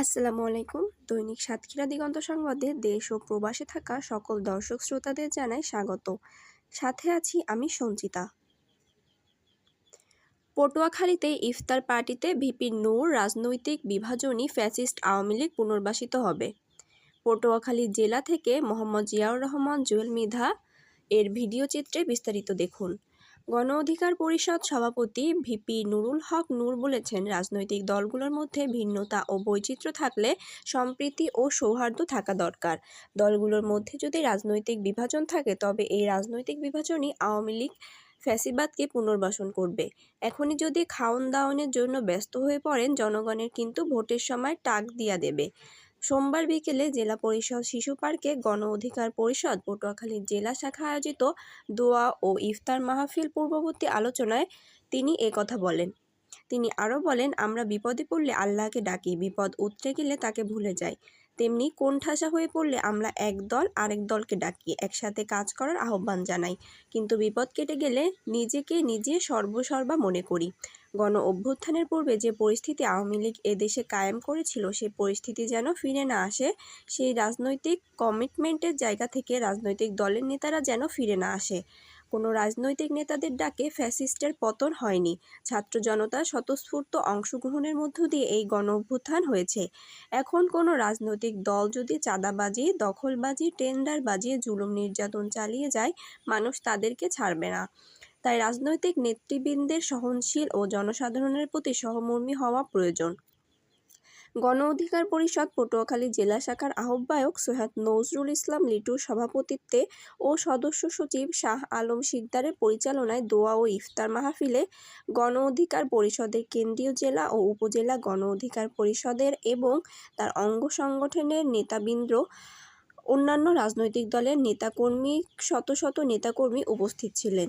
আসসালামু আলাইকুম। দৈনিক সাতক্ষীরা দিগন্ত সংবাদে দেশ ও প্রবাসে থাকা সকল দর্শক শ্রোতাদের জানাই স্বাগত। সাথে আছি আমি সঞ্চিতা। পটুয়াখালীতে ইফতার পার্টিতে ভিপি নূর রাজনৈতিক বিভাজনই ফ্যাসিস্ট আওয়ামী লীগ পুনর্বাসিত হবে। পটুয়াখালী জেলা থেকে মোহাম্মদ জিয়াউর রহমান, জুয়েল মিধা এর ভিডিও চিত্রে বিস্তারিত দেখুন। গণ অধিকার পরিষদ সভাপতি ভিপি নুরুল হক নূর বলেছেন, রাজনৈতিক দলগুলোর মধ্যে ভিন্নতা ও বৈচিত্র্য থাকলে সম্প্রীতি ও সৌহার্দ্য থাকা দরকার। দলগুলোর মধ্যে যদি রাজনৈতিক বিভাজন থাকে, তবে এই রাজনৈতিক বিভাজনই আওয়ামী লীগ ফ্যাসিবাদকে পুনর্বাসন করবে। এখনই যদি খাওন দাওয়ানের জন্য ব্যস্ত হয়ে পড়েন, জনগণের কিন্তু ভোটের সময় টাক দিয়া দেবে। সোমবার বিকেলে জেলা পরিষদ শিশু পার্কে গণ অধিকার পরিষদ পটুয়াখালী জেলা শাখা আয়োজিত দোয়া ও ইফতার মাহফিল পূর্ববর্তী আলোচনায় তিনি কথা বলেন। তিনি আরও বলেন, আমরা বিপদে পড়লে আল্লাহকে ডাকি, বিপদ উতরে গেলে তাকে ভুলে যাই। তেমনি কোণঠাসা হয়ে পড়লে আমরা এক দল আরেক দলকে ডাকি, একসাথে কাজ করার আহ্বান জানাই। কিন্তু বিপদ কেটে গেলে নিজেকে নিজে সর্বসর্বা মনে করি। গণ অভ্যুত্থানের পূর্বে যে পরিস্থিতি আওয়ামী লীগ এদেশে কায়েম করেছিল, সে পরিস্থিতি যেন ফিরে না আসে, সেই রাজনৈতিক কমিটমেন্টের জায়গা থেকে রাজনৈতিক দলের নেতারা যেন ফিরে না আসে। কোনো রাজনৈতিক নেতাদের ডাকে ফ্যাসিস্টের পতন হয়নি। ছাত্র জনতার স্বতঃস্ফূর্ত অংশগ্রহণের মধ্য দিয়ে এই গণ অভ্যুত্থান হয়েছে। এখন কোনো রাজনৈতিক দল যদি চাঁদাবাজি, দখলবাজি টেন্ডার বাজিয়ে জুলুম নির্যাতন চালিয়ে যায়, মানুষ তাদেরকে ছাড়বে না। তাই রাজনৈতিক নেতৃবৃন্দের সহনশীল ও জনসাধারণের প্রতি সহমর্মী হওয়া প্রয়োজন। গণ অধিকার পরিষদ পটুয়াখালী জেলা শাখার আহ্বায়ক সৈয়দ নজরুল ইসলাম লিটুর সভাপতিত্বে ও সদস্য সচিব শাহ আলম শিকদারের পরিচালনায় দোয়া ও ইফতার মাহফিলে গণ অধিকার পরিষদের কেন্দ্রীয় জেলা ও উপজেলা গণ অধিকার পরিষদের এবং তার অঙ্গ সংগঠনের নেতাবৃন্দ, অন্যান্য রাজনৈতিক দলের নেতাকর্মী, শত শত নেতাকর্মী উপস্থিত ছিলেন।